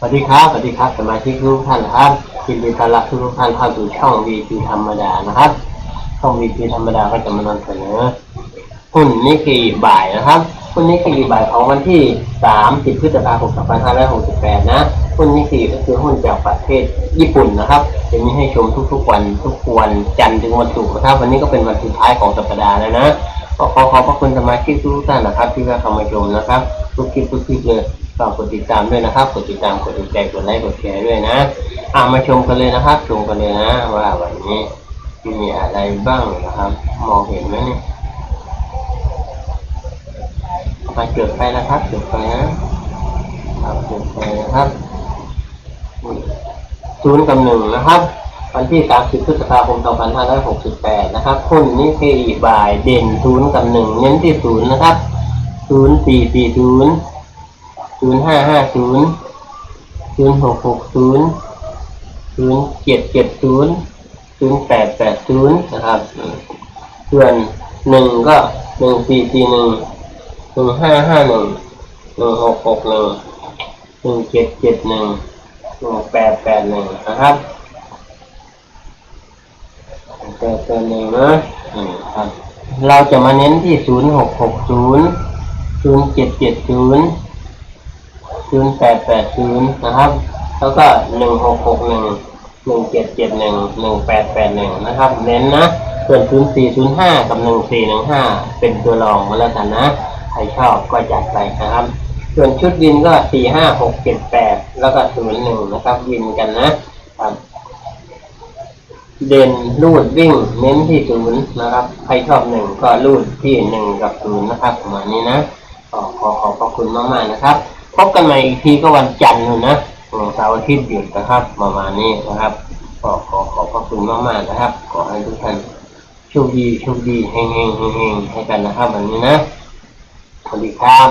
สวัสดีครับ สวัสดีครับสมาชิกทุกท่านนะครับยินดีต้อนรับทุกท่านเข้าสู่ช่อง VP ธรรมดานะครับ ช่อง VP ธรรมดาก็จะมานำเสนอหุ้นนิกเกิบ่ายนะครับหุ้นนิกเกิบ่ายของวันที่ 30 พฤษภาคม 2568 นะหุ้นนิกเกอิก็คือหุ้นจากประเทศญี่ปุ่นนะครับ จะมีให้ชมทุกๆวันทุกวันจันทร์ถึงวันศุกร์นะครับ วันนี้ก็เป็นวันสุดท้ายของสัปดาห์แล้วนะก็ขอขอบพระคุณสมาชิกทุกท่านนะครับ ที่เข้ามาชมนะครับ ทุกคลิปทุกคลิปเลย ฝากกดติดตามด้วยนะครับ กดติดตาม กดถูกใจ กดไลค์ กดแชร์ด้วยนะ อ่ามาชมกันเลยนะครับ ชมกันเลยนะ ว่าวันนี้มีอะไรบ้างนะครับ มองเห็นไหมเนี่ยมาจุดไปนะครับจุดไปนะครับจุดไปนะครับศูนย์กับหนึ่งนะครับวันที่ 30 พฤษภาคม 2568 นะครับหุ้นนิเคอีบ่ายเด่นศูนย์กับหนึ่งเน้นที่ศูนย์นะครับศูนย์สี่สี่ ศูนย์ห้าห้าศูนย์ศูนย์หกหกศูนย์ศูนย์เจ็ดเจ็ดศูนย์ศูนย์แปดแปดศูนย์นะครับส่วนหนึ่งก็หนึ่งสี่สี่หนึ่งหนึ่งห้าห้าหนึ่งหนึ่งหกหกหนึ่งหนึ่งเจ็ดเจ็ดหนึ่งหนึ่งแปดแปดหนึ่งนะครับแปดแปดหนึ่งนะครับเราจะมาเน้นที่ศูนย์หกหกศูนย์ศูนย์เจ็ดเจ็ดศูนย์ ศูนย์แปดแปดศูนย์นะครับ แล้วก็หนึ่งหกหกหนึ่งหนึ่งเจ็ดเจ็ดหนึ่งหนึ่งแปดแปดหนึ่งนะครับ เน้นนะ ส่วนศูนย์สี่ศูนย์ห้ากับหนึ่งสี่หนึ่งห้าเป็นตัวรองมาแล้วกันนะ ใครชอบก็จัดไปนะครับ ส่วนชุดวินก็สี่ห้าหกเจ็ดแปดแล้วก็ศูนย์หนึ่งนะครับ วินกันนะครับเด่นรูดวิ่งเน้นที่ศูนย์นะครับ ใครชอบหนึ่งก็รูดที่หนึ่งกับศูนย์นะครับประมาณนี้นะก็ขอขอบพระคุณมากๆนะครับ พบกันใหม่อีกทีก็วันจันทร์เลยนะเสาร์อาทิตย์หยุดนะครับ ประมาณนี้นะครับขอขอขอบพระคุณมากๆนะครับ ขอให้ทุกท่านโชคดีโชคดีเฮงเฮงเฮงเฮงให้กันนะครับวันนี้นะสวัสดีครับ